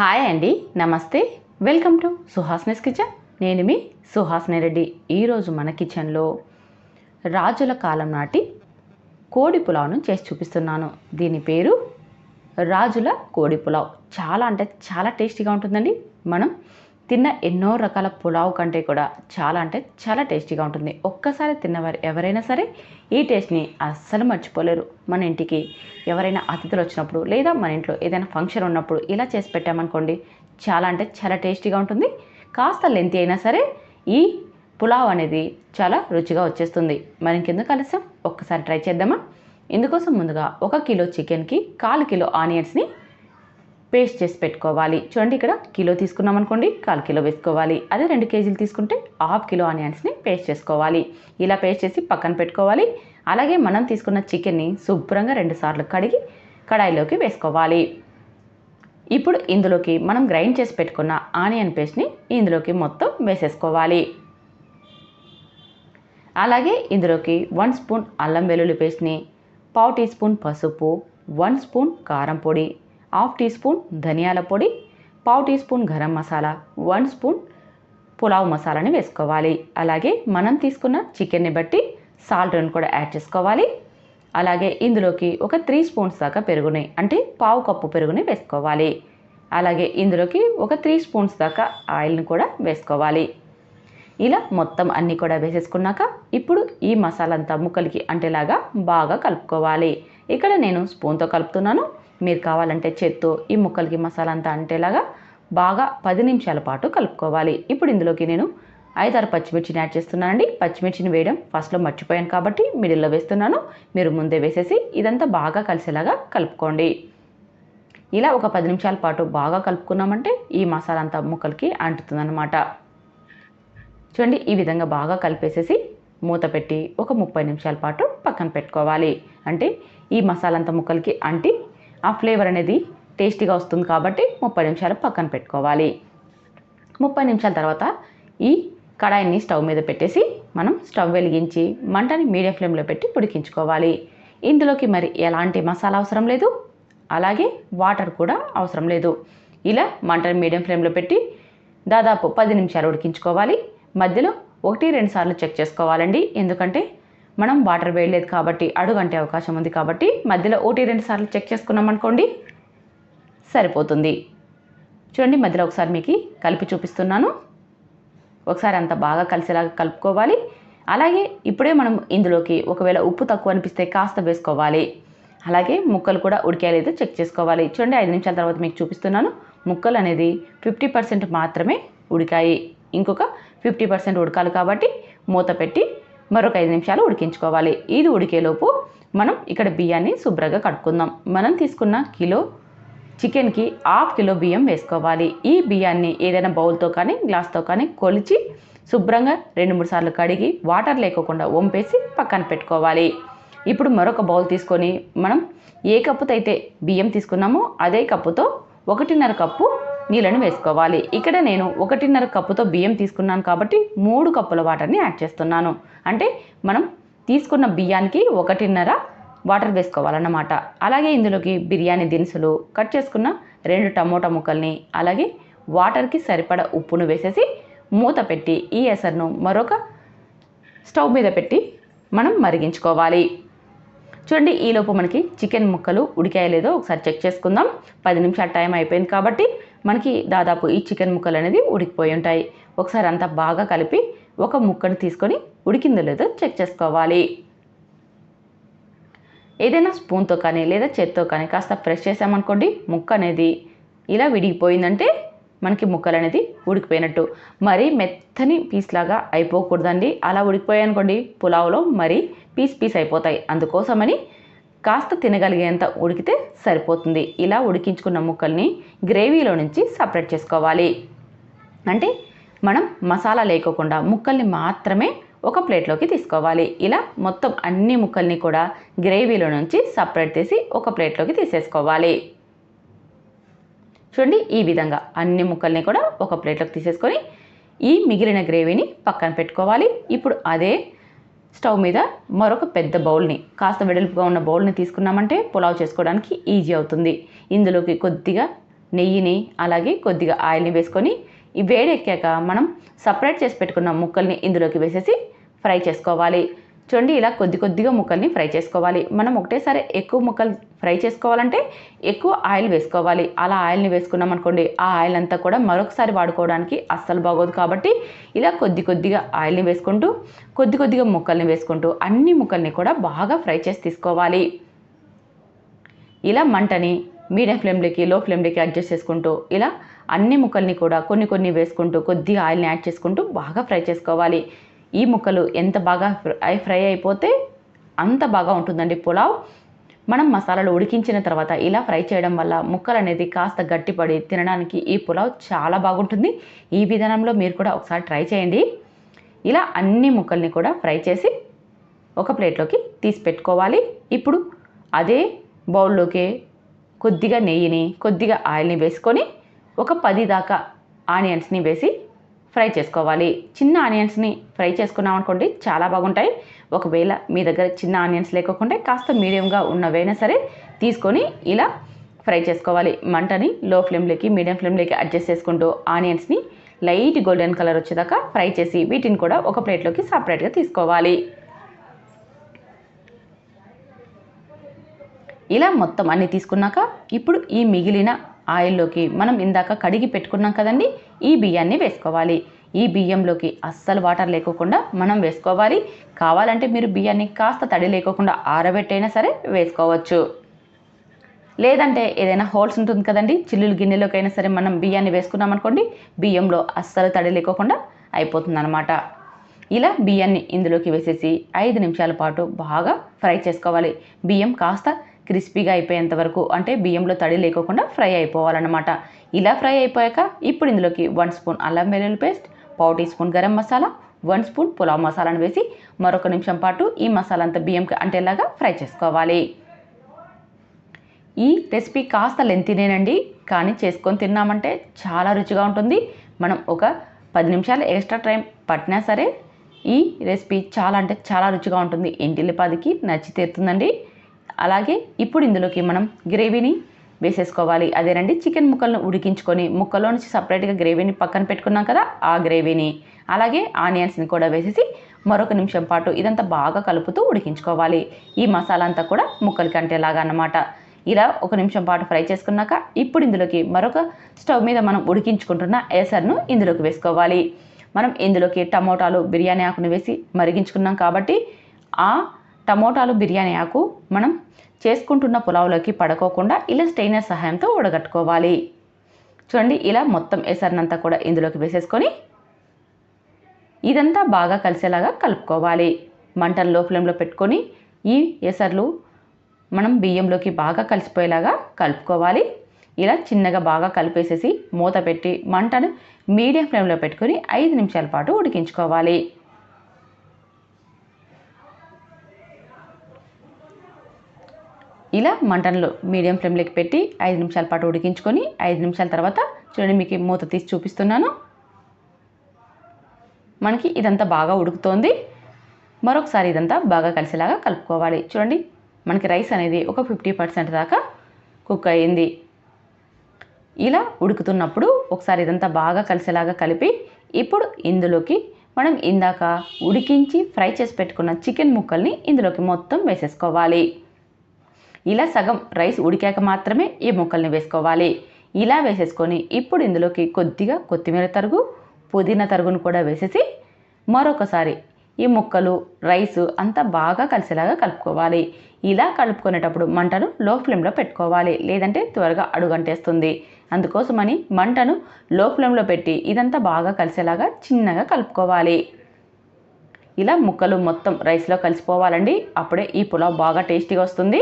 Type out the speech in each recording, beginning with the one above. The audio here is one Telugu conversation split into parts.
హాయ్ అండి నమస్తే. Welcome to Suhasini's kitchen. నేను మీ సుహాస్ని రెడ్డి. ఈరోజు మన కిచెన్లో రాజుల కాలం నాటి కోడి పులావ్ను చేసి చూపిస్తున్నాను. దీని పేరు రాజుల కోడి పులావ్. చాలా అంటే చాలా టేస్టీగా ఉంటుందండి. మనం తిన్న ఎన్నో రకాల పులావ్ కంటే కూడా చాలా అంటే చాలా టేస్టీగా ఉంటుంది. ఒక్కసారి తిన్నవారు ఎవరైనా సరే ఈ టేస్ట్ని అస్సలు మర్చిపోలేరు. మన ఇంటికి ఎవరైనా అతిథులు వచ్చినప్పుడు లేదా మన ఇంట్లో ఏదైనా ఫంక్షన్ ఉన్నప్పుడు ఇలా చేసి పెట్టామనుకోండి చాలా అంటే చాలా టేస్టీగా ఉంటుంది. కాస్త లెంతి అయినా సరే ఈ పులావ్ అనేది చాలా రుచిగా వచ్చేస్తుంది. మరి ఇంకెందుకు ఆలస్యం? ఒక్కసారి ట్రై చేద్దామా? ఇందుకోసం ముందుగా ఒక కిలో చికెన్కి కాలు కిలో ఆనియన్స్ని పేస్ట్ చేసి పెట్టుకోవాలి. చూడండి ఇక్కడ కిలో తీసుకున్నాం అనుకోండి కాల్ కిలో వేసుకోవాలి. అదే రెండు కేజీలు తీసుకుంటే హాఫ్ కిలో ఆనియన్స్ని పేస్ట్ చేసుకోవాలి. ఇలా పేస్ట్ చేసి పక్కన పెట్టుకోవాలి. అలాగే మనం తీసుకున్న చికెన్ని శుభ్రంగా రెండు సార్లు కడిగి కడాయిలోకి వేసుకోవాలి. ఇప్పుడు ఇందులోకి మనం గ్రైండ్ చేసి పెట్టుకున్న ఆనియన్ పేస్ట్ని ఇందులోకి మొత్తం వేసేసుకోవాలి. అలాగే ఇందులోకి వన్ స్పూన్ అల్లం వెల్లుల్లి పేస్ట్ని పావు టీ స్పూన్ పసుపు వన్ స్పూన్ కారం పొడి హాఫ్ టీ స్పూన్ ధనియాల పొడి పావు teaspoon garam masala one spoon pulao మసాలాని వేసుకోవాలి. అలాగే మనం తీసుకున్న చికెన్ని బట్టి సాల్ట్ని కూడా యాడ్ చేసుకోవాలి. అలాగే ఇందులోకి ఒక త్రీ స్పూన్స్ దాకా పెరుగుని అంటే పావు కప్పు పెరుగుని వేసుకోవాలి. అలాగే ఇందులోకి ఒక త్రీ స్పూన్స్ దాకా ఆయిల్ని కూడా వేసుకోవాలి. ఇలా మొత్తం అన్నీ కూడా వేసేసుకున్నాక ఇప్పుడు ఈ మసాలా అంతా ముక్కలకి అంటేలాగా బాగా కలుపుకోవాలి. ఇక్కడ నేను స్పూన్తో కలుపుతున్నాను. మీరు కావాలంటే చేత్తో ఈ ముక్కలకి మసాలా అంతా అంటేలాగా బాగా పది నిమిషాల పాటు కలుపుకోవాలి. ఇప్పుడు ఇందులోకి నేను ఐదారు పచ్చిమిర్చిని యాడ్ చేస్తున్నానండి. పచ్చిమిర్చిని వేయడం ఫస్ట్లో మర్చిపోయాను కాబట్టి మిడిల్లో వేస్తున్నాను. మీరు ముందే వేసేసి ఇదంతా బాగా కలిసేలాగా కలుపుకోండి. ఇలా ఒక పది నిమిషాల పాటు బాగా కలుపుకున్నామంటే ఈ మసాలా అంతా ముక్కలకి అంటుతుందన్నమాట. చూడండి ఈ విధంగా బాగా కలిపేసేసి మూత పెట్టి ఒక ముప్పై నిమిషాల పాటు పక్కన పెట్టుకోవాలి. అంటే ఈ మసాలా అంతా ముక్కలకి అంటి ఆ ఫ్లేవర్ అనేది టేస్టీగా వస్తుంది కాబట్టి ముప్పై నిమిషాలు పక్కన పెట్టుకోవాలి. ముప్పై నిమిషాల తర్వాత ఈ కడాయిని స్టవ్ మీద పెట్టేసి మనం స్టవ్ వెలిగించి మంటని మీడియం ఫ్లేమ్లో పెట్టి ఉడికించుకోవాలి. ఇందులోకి మరి ఎలాంటి మసాలా అవసరం లేదు. అలాగే వాటర్ కూడా అవసరం లేదు. ఇలా మంటని మీడియం ఫ్లేమ్లో పెట్టి దాదాపు పది నిమిషాలు ఉడికించుకోవాలి. మధ్యలో ఒకటి రెండు సార్లు చెక్ చేసుకోవాలండి. ఎందుకంటే మనం వాటర్ వేయలేదు కాబట్టి అడుగంటే అవకాశం ఉంది కాబట్టి మధ్యలో ఒకటి రెండు సార్లు చెక్ చేసుకున్నాం అనుకోండి సరిపోతుంది. చూడండి మధ్యలో ఒకసారి మీకు కలిపి చూపిస్తున్నాను. ఒకసారి అంత బాగా కలిసేలాగా కలుపుకోవాలి. అలాగే ఇప్పుడే మనం ఇందులోకి ఒకవేళ ఉప్పు తక్కువ అనిపిస్తే కాస్త వేసుకోవాలి. అలాగే ముక్కలు కూడా ఉడికేలేదో చెక్ చేసుకోవాలి. చూడండి ఐదు నిమిషాల తర్వాత మీకు చూపిస్తున్నాను. ముక్కలు అనేది ఫిఫ్టీ పర్సెంట్ మాత్రమే ఉడికాయి. ఇంకొక ఫిఫ్టీ పర్సెంట్ ఉడకాలి కాబట్టి మూత పెట్టి మరొక ఐదు నిమిషాలు ఉడికించుకోవాలి. ఇది ఉడికేలోపు మనం ఇక్కడ బియ్యాన్ని శుభ్రంగా కడుక్కుందాం. మనం తీసుకున్న కిలో చికెన్కి హాఫ్ కిలో బియ్యం వేసుకోవాలి. ఈ బియ్యాన్ని ఏదైనా బౌల్తో కానీ గ్లాస్తో కానీ కొలిచి శుభ్రంగా రెండు మూడు సార్లు కడిగి వాటర్ లేకోకుండా వంపేసి పక్కన పెట్టుకోవాలి. ఇప్పుడు మరొక బౌల్ తీసుకొని మనం ఏ కప్పుతో అయితే బియ్యం తీసుకున్నామో అదే కప్పుతో ఒకటిన్నర కప్పు నీళ్ళను వేసుకోవాలి. ఇక్కడ నేను ఒకటిన్నర కప్పుతో బియ్యం తీసుకున్నాను కాబట్టి మూడు కప్పుల వాటర్ని యాడ్ చేస్తున్నాను. అంటే మనం తీసుకున్న బియ్యానికి ఒకటిన్నర వాటర్ వేసుకోవాలన్నమాట. అలాగే ఇందులోకి బిర్యానీ దినుసులు కట్ చేసుకున్న రెండు టమోటా ముక్కల్ని అలాగే వాటర్కి సరిపడ ఉప్పును వేసేసి మూత పెట్టి ఈ ఎసరును మరొక స్టవ్ మీద పెట్టి మనం మరిగించుకోవాలి. చూడండి ఈలోపు మనకి చికెన్ ముక్కలు ఉడికాయలేదో ఒకసారి చెక్ చేసుకుందాం. పది నిమిషాల టైం అయిపోయింది కాబట్టి మనకి దాదాపు ఈ చికెన్ ముక్కలు అనేది ఉడికిపోయి ఉంటాయి. ఒకసారి అంతా బాగా కలిపి ఒక ముక్కను తీసుకొని ఉడికిందో లేదో చెక్ చేసుకోవాలి. ఏదైనా స్పూన్తో కానీ లేదా చేత్తో కానీ కాస్త ప్రెస్ చేసామనుకోండి ముక్క అనేది ఇలా విడిగిపోయిందంటే మనకి ముక్కలు అనేది ఉడికిపోయినట్టు. మరీ మెత్తని పీస్ లాగా అయిపోకూడదండి. అలా ఉడికిపోయాయి అనుకోండి పులావ్లో మరీ పీస్ పీస్ అయిపోతాయి. అందుకోసమని కాస్త తినగలిగేంత ఉడికితే సరిపోతుంది. ఇలా ఉడికించుకున్న ముక్కల్ని గ్రేవీలో నుంచి సపరేట్ చేసుకోవాలి. అంటే మనం మసాలా లేకోకుండా ముక్కల్ని మాత్రమే ఒక ప్లేట్లోకి తీసుకోవాలి. ఇలా మొత్తం అన్ని ముక్కల్ని కూడా గ్రేవీలో నుంచి సపరేట్ చేసి ఒక ప్లేట్లోకి తీసేసుకోవాలి. చూడండి ఈ విధంగా అన్ని ముక్కల్ని కూడా ఒక ప్లేట్లోకి తీసేసుకొని ఈ మిగిలిన గ్రేవీని పక్కన పెట్టుకోవాలి. ఇప్పుడు అదే స్టవ్ మీద మరొక పెద్ద బౌల్ని కాస్త వెడల్పుగా ఉన్న బౌల్ని తీసుకున్నామంటే పులావ్ చేసుకోవడానికి ఈజీ అవుతుంది. ఇందులోకి కొద్దిగా నెయ్యిని అలాగే కొద్దిగా ఆయిల్ని వేసుకొని ఈ వేడి ఎక్కాక మనం సపరేట్ చేసి పెట్టుకున్న ముక్కల్ని ఇందులోకి వేసేసి ఫ్రై చేసుకోవాలి. చూడండి ఇలా కొద్ది కొద్దిగా ముక్కల్ని ఫ్రై చేసుకోవాలి. మనం ఒకటేసారి ఎక్కువ ముక్కలు ఫ్రై చేసుకోవాలంటే ఎక్కువ ఆయిల్ వేసుకోవాలి. అలా ఆయిల్ని వేసుకున్నాం అనుకోండి ఆ ఆయిల్ అంతా కూడా మరొకసారి వాడుకోవడానికి అస్సలు బాగోదు కాబట్టి ఇలా కొద్ది కొద్దిగా ఆయిల్ని వేసుకుంటూ కొద్ది కొద్దిగా ముక్కల్ని వేసుకుంటూ అన్ని ముక్కల్ని కూడా బాగా ఫ్రై చేసి తీసుకోవాలి. ఇలా మంటని మీడియం ఫ్లేమ్లోకి లో ఫ్లేమ్లోకి అడ్జస్ట్ చేసుకుంటూ ఇలా అన్ని ముక్కల్ని కూడా కొన్ని కొన్ని వేసుకుంటూ కొద్దిగా ఆయిల్ని యాడ్ చేసుకుంటూ బాగా ఫ్రై చేసుకోవాలి. ఈ ముక్కలు ఎంత బాగా ఫ్రై ఫ్రై అయిపోతే అంత బాగా ఉంటుందండి పులావ్. మనం మసాలాలు ఉడికించిన తర్వాత ఇలా ఫ్రై చేయడం వల్ల ముక్కలు అనేది కాస్త గట్టిపడి తినడానికి ఈ పులావ్ చాలా బాగుంటుంది. ఈ విధానంలో మీరు కూడా ఒకసారి ట్రై చేయండి. ఇలా అన్ని ముక్కల్ని కూడా ఫ్రై చేసి ఒక ప్లేట్లోకి తీసి పెట్టుకోవాలి. ఇప్పుడు అదే బౌల్లోకి కొద్దిగా నెయ్యిని కొద్దిగా ఆయిల్ని వేసుకొని ఒక పది దాకా ఆనియన్స్ని వేసి ఫ్రై చేసుకోవాలి. చిన్న ఆనియన్స్ని ఫ్రై చేసుకున్నాం అనుకోండి చాలా బాగుంటాయి. ఒకవేళ మీ దగ్గర చిన్న ఆనియన్స్ లేకోకుండా కాస్త మీడియంగా ఉన్నవైనా సరే తీసుకొని ఇలా ఫ్రై చేసుకోవాలి. మంటని లో ఫ్లేమ్లోకి మీడియం ఫ్లేమ్లోకి అడ్జస్ట్ చేసుకుంటూ ఆనియన్స్ని లైట్ గోల్డెన్ కలర్ వచ్చేదాకా ఫ్రై చేసి వీటిని కూడా ఒక ప్లేట్లోకి సపరేట్గా తీసుకోవాలి. ఇలా మొత్తం అన్నీ తీసుకున్నాక ఇప్పుడు ఈ మిగిలిన ఆయిల్లోకి మనం ఇందాక కడిగి పెట్టుకున్నాం కదండి ఈ బియ్యాన్ని వేసుకోవాలి. ఈ బియ్యంలోకి అస్సలు వాటర్ లేకోకుండా మనం వేసుకోవాలి. కావాలంటే మీరు బియ్యాన్ని కాస్త తడి లేకోకుండా ఆరబెట్టైనా సరే వేసుకోవచ్చు. లేదంటే ఏదైనా హోల్స్ ఉంటుంది కదండి చిల్లులు గిన్నెలోకైనా సరే మనం బియ్యాన్ని వేసుకున్నాం అనుకోండి బియ్యంలో అస్సలు తడి లేకోకుండా అయిపోతుంది అనమాట ఇలా బియ్యాన్ని ఇందులోకి వేసేసి ఐదు నిమిషాల పాటు బాగా ఫ్రై చేసుకోవాలి. బియ్యం కాస్త క్రిస్పీగా అయిపోయేంత వరకు అంటే బియ్యంలో తడి లేకోకుండా ఫ్రై అయిపోవాలన్నమాట. ఇలా ఫ్రై అయిపోయాక ఇప్పుడు ఇందులోకి వన్ స్పూన్ అల్లం వెల్లుల్లి పేస్ట్ పావు teaspoon garam masala one spoon pulao మసాలాను వేసి మరొక నిమిషం పాటు ఈ మసాలా అంతా బియ్యంకి అంటేలాగా ఫ్రై చేసుకోవాలి. ఈ రెసిపీ కాస్త లెంతినేనండి కానీ చేసుకొని తిన్నామంటే చాలా రుచిగా ఉంటుంది. మనం ఒక పది నిమిషాలు ఎక్స్ట్రా టైం పట్టినా సరే ఈ రెసిపీ చాలా అంటే చాలా రుచిగా ఉంటుంది. ఇంటిల్లిపాదికి నచ్చి తీరుతుందండి. అలాగే ఇప్పుడు ఇందులోకి మనం గ్రేవీని వేసేసుకోవాలి. అదేనండి చికెన్ ముక్కలను ఉడికించుకొని ముక్కలో నుంచి సపరేట్గా గ్రేవీని పక్కన పెట్టుకున్నాం కదా ఆ గ్రేవీని. అలాగే ఆనియన్స్ని కూడా వేసేసి మరొక నిమిషం పాటు ఇదంతా బాగా కలుపుతూ ఉడికించుకోవాలి. ఈ మసాలా అంతా కూడా ముక్కలకి అంటేలాగా అన్నమాట. ఇలా ఒక నిమిషం పాటు ఫ్రై చేసుకున్నాక ఇప్పుడు ఇందులోకి మరొక స్టవ్ మీద మనం ఉడికించుకుంటున్న ఏసర్ను ఇందులోకి వేసుకోవాలి. మనం ఇందులోకి టమోటాలు బిర్యానీ ఆకును వేసి మరిగించుకున్నాం కాబట్టి ఆ టమోటాలు బిర్యానీ ఆకు మనం చేసుకుంటున్న పులావులోకి పడుకోకుండా ఇలా స్టెయినర్ సహాయంతో ఉడగట్టుకోవాలి. చూడండి ఇలా మొత్తం ఎసరినంతా కూడా ఇందులోకి వేసేసుకొని ఇదంతా బాగా కలిసేలాగా కలుపుకోవాలి. మంటను లో ఫ్లేమ్లో పెట్టుకొని ఈ ఎసర్లు మనం బియ్యంలోకి బాగా కలిసిపోయేలాగా కలుపుకోవాలి. ఇలా చిన్నగా బాగా కలిపేసేసి మూత పెట్టి మంటను మీడియం ఫ్లేమ్లో పెట్టుకొని ఐదు నిమిషాల పాటు ఉడికించుకోవాలి. ఇలా మంటన్లో మీడియం ఫ్లేమ్లోకి పెట్టి ఐదు నిమిషాల పాటు ఉడికించుకొని ఐదు నిమిషాల తర్వాత చూడండి మీకు మూత తీసి చూపిస్తున్నాను. మనకి ఇదంతా బాగా ఉడుకుతోంది. మరొకసారి ఇదంతా బాగా కలిసేలాగా కలుపుకోవాలి. చూడండి మనకి రైస్ అనేది ఒక ఫిఫ్టీ పర్సెంట్ దాకా కుక్ అయ్యింది. ఇలా ఉడుకుతున్నప్పుడు ఒకసారి ఇదంతా బాగా కలిసేలాగా కలిపి ఇప్పుడు ఇందులోకి మనం ఇందాక ఉడికించి ఫ్రై చేసి పెట్టుకున్న చికెన్ ముక్కల్ని ఇందులోకి మొత్తం వేసేసుకోవాలి. ఇలా సగం రైస్ ఉడికాక మాత్రమే ఈ ముక్కల్ని వేసుకోవాలి. ఇలా వేసేసుకొని ఇప్పుడు ఇందులోకి కొద్దిగా కొత్తిమీర తరుగు పుదీనా తరుగును కూడా వేసేసి మరొకసారి ఈ ముక్కలు రైస్ అంతా బాగా కలిసేలాగా కలుపుకోవాలి. ఇలా కలుపుకునేటప్పుడు మంటను లో ఫ్లేమ్లో పెట్టుకోవాలి. లేదంటే త్వరగా అడుగంటేస్తుంది. అందుకోసమని మంటను లో ఫ్లేమ్లో పెట్టి ఇదంతా బాగా కలిసేలాగా చిన్నగా కలుపుకోవాలి. ఇలా ముక్కలు మొత్తం రైస్లో కలిసిపోవాలండి. అప్పుడే ఈ పులావ్ బాగా టేస్టీగా వస్తుంది.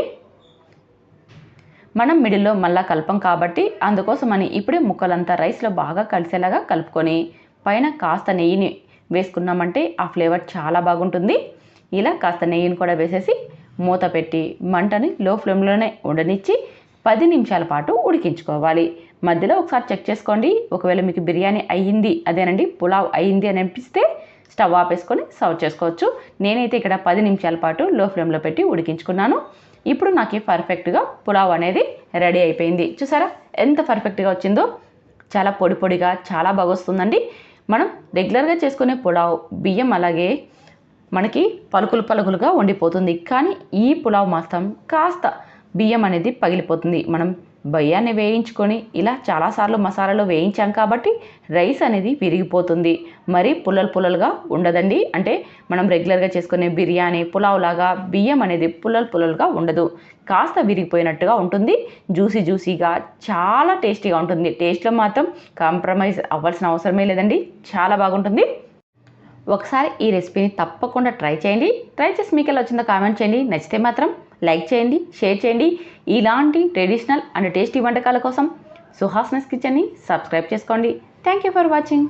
మనం మిడిల్లో మళ్ళా కలపం కాబట్టి అందుకోసమని ఇప్పుడే ముక్కలంతా రైస్లో బాగా కలిసేలాగా కలుపుకొని పైన కాస్త నెయ్యిని వేసుకున్నామంటే ఆ ఫ్లేవర్ చాలా బాగుంటుంది. ఇలా కాస్త నెయ్యిని కూడా వేసేసి మూత పెట్టి మంటని లో ఫ్లేమ్లోనే ఉండనిచ్చి పది నిమిషాల పాటు ఉడికించుకోవాలి. మధ్యలో ఒకసారి చెక్ చేసుకోండి. ఒకవేళ మీకు బిర్యానీ అయ్యింది అదేనండి పులావ్ అయ్యింది అని అనిపిస్తే స్టవ్ ఆపేసుకొని సర్వ్ చేసుకోవచ్చు. నేనైతే ఇక్కడ పది నిమిషాల పాటు లో ఫ్లేమ్లో పెట్టి ఉడికించుకున్నాను. ఇప్పుడు నాకు పర్ఫెక్ట్గా పులావ్ అనేది రెడీ అయిపోయింది. చూసారా? ఎంత పర్ఫెక్ట్గా వచ్చిందో? చాలా పొడి పొడిగా చాలా బాగా వస్తుందండి. మనం రెగ్యులర్గా చేసుకునే పులావ్ బియ్యం అలాగే మనకి పలుకులు పలుకులుగా ఉండిపోతుంది. కానీ ఈ పులావ్ మాత్రం కాస్త బియ్యం అనేది పగిలిపోతుంది. మనం బయ్యాన్ని వేయించుకొని ఇలా చాలాసార్లు మసాలాలో వేయించాం కాబట్టి రైస్ అనేది విరిగిపోతుంది. మరీ పుల్లలు పుల్లలుగా ఉండదండి. అంటే మనం రెగ్యులర్గా చేసుకునే బిర్యానీ పులావ్ లాగా బియ్యం అనేది పుల్లలు పుల్లలుగా ఉండదు. కాస్త విరిగిపోయినట్టుగా ఉంటుంది. జ్యూసీ జ్యూసీగా చాలా టేస్టీగా ఉంటుంది. టేస్ట్లో మాత్రం కాంప్రమైజ్ అవ్వాల్సిన అవసరమే లేదండి. చాలా బాగుంటుంది. ఒకసారి ఈ రెసిపీని తప్పకుండా ట్రై చేయండి. ట్రై చేసి మీకు ఎలా వచ్చిందో కామెంట్ చేయండి. నచ్చితే మాత్రం లైక్ చేయండి షేర్ చేయండి. ఇలాంటి ట్రెడిషనల్ అండ్ టేస్టీ వంటకాల కోసం సుహాస్నస్ కిచెన్ని సబ్స్క్రైబ్ చేసుకోండి. Thank you for watching.